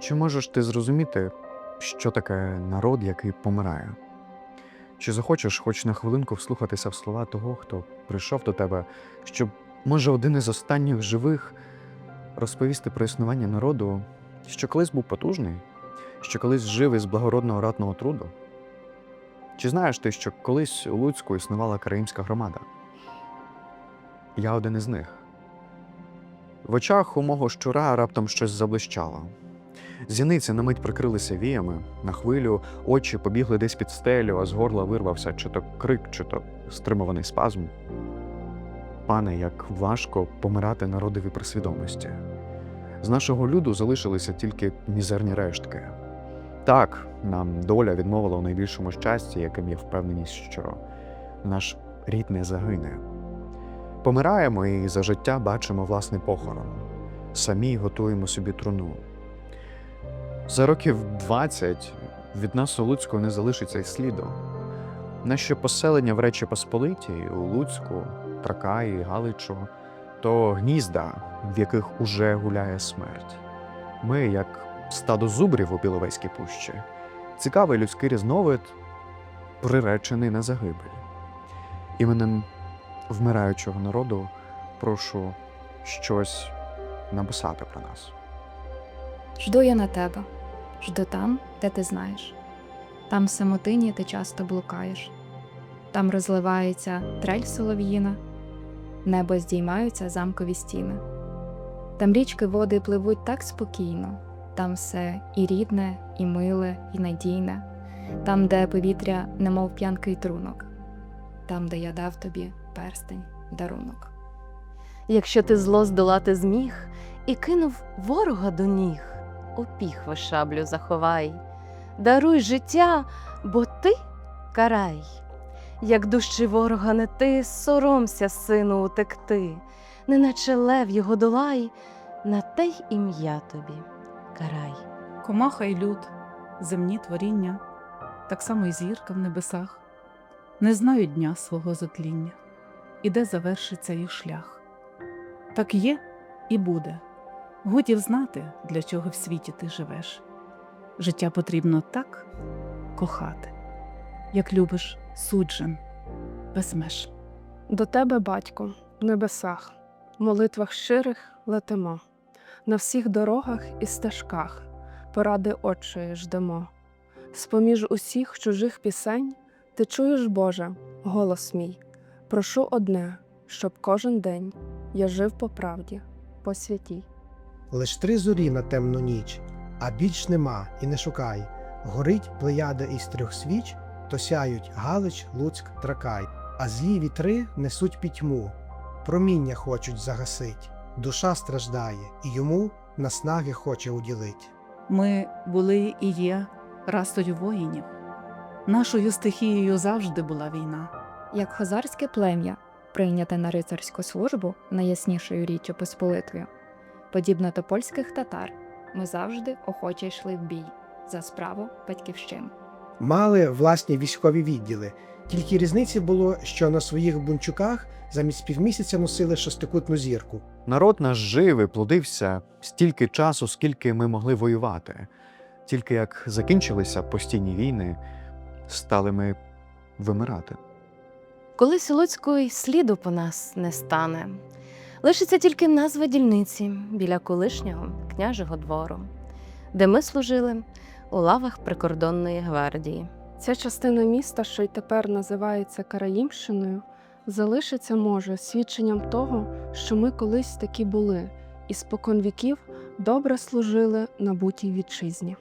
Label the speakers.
Speaker 1: Чи можеш ти зрозуміти, що таке народ, який помирає? Чи захочеш хоч на хвилинку вслухатися в слова того, хто прийшов до тебе, щоб, може, один із останніх живих розповісти про існування народу, що колись був потужний, що колись жив із благородного ратного труду? Чи знаєш ти, що колись у Луцьку існувала караїмська громада? Я один із них. В очах у мого щура раптом щось заблищало. Зіниці на мить прикрилися віями, на хвилю очі побігли десь під стелю, а з горла вирвався чи то крик, чи то стримуваний спазм. Пане, як важко помирати народові при свідомості. З нашого люду залишилися тільки мізерні рештки. Так, нам доля відмовила у найбільшому щасті, яким є впевненість, що наш рід не загине. Помираємо і за життя бачимо власний похорон. Самі готуємо собі труну. За років 20 від нас у Луцьку не залишиться й сліду. Наші поселення в Речі Посполитій, у Луцьку, Тракаї, Галичу то гнізда, в яких уже гуляє смерть. Ми, як стадо зубрів у Біловезькій пущі, цікавий людський різновид, приречений на загибель. Іменем вмираючого народу прошу щось написати про нас.
Speaker 2: Жду я на тебе, жду там, де ти знаєш. Там самотині ти часто блукаєш, там розливається трель солов'їна, небо здіймаються замкові стіни. Там річки води пливуть так спокійно, там все і рідне, і миле, і надійне, там, де повітря, немов п'янкий трунок, там, де я дав тобі перстень, дарунок.
Speaker 3: Якщо ти зло здолати зміг і кинув ворога до ніг, у піхви шаблю заховай, даруй життя, бо ти карай. Як дужчий ворога не ти, соромся, сину, утекти, неначе лев його долай, на те й ім'я тобі карай.
Speaker 4: Комаха й люд, земні творіння, так само й зірка в небесах, не знають дня свого затління, і де завершиться їх шлях. Так є і буде. Годів знати, для чого в світі ти живеш. Життя потрібно так кохати, як любиш суджен, без меж.
Speaker 5: До тебе, батько, в небесах, в молитвах щирих летимо, на всіх дорогах і стежках поради Отчої ждемо. З-поміж усіх чужих пісень ти чуєш, Боже, голос мій. Прошу одне, щоб кожен день я жив по правді, по святій.
Speaker 6: Лиш три зорі на темну ніч, а більш нема і не шукай. Горить плеяда із трьох свіч, то сяють Галич, Луцьк, Тракай, а злі вітри несуть пітьму, проміння хочуть загасить, душа страждає, і йому наснаги хоче уділить.
Speaker 4: Ми були і є расою воїнів. Нашою стихією завжди була війна.
Speaker 2: Як хозарське плем'я, прийняте на рицарську службу найяснішою річчю Посполитвою, подібно до польських татар, ми завжди охоче йшли в бій за справу батьківщини.
Speaker 6: Мали власні військові відділи, тільки різниці було, що на своїх бунчуках замість півмісяця носили шестикутну зірку.
Speaker 1: Народ наш жив і плодився стільки часу, скільки ми могли воювати. Тільки як закінчилися постійні війни, стали ми вимирати.
Speaker 3: Колись у сліду по нас не стане. Лишиться тільки назва дільниці біля колишнього княжого двору, де ми служили у лавах прикордонної гвардії.
Speaker 5: Ця частина міста, що й тепер називається Караїмщиною, залишиться може свідченням того, що ми колись такі були, і спокон віків добре служили набутій вітчизні.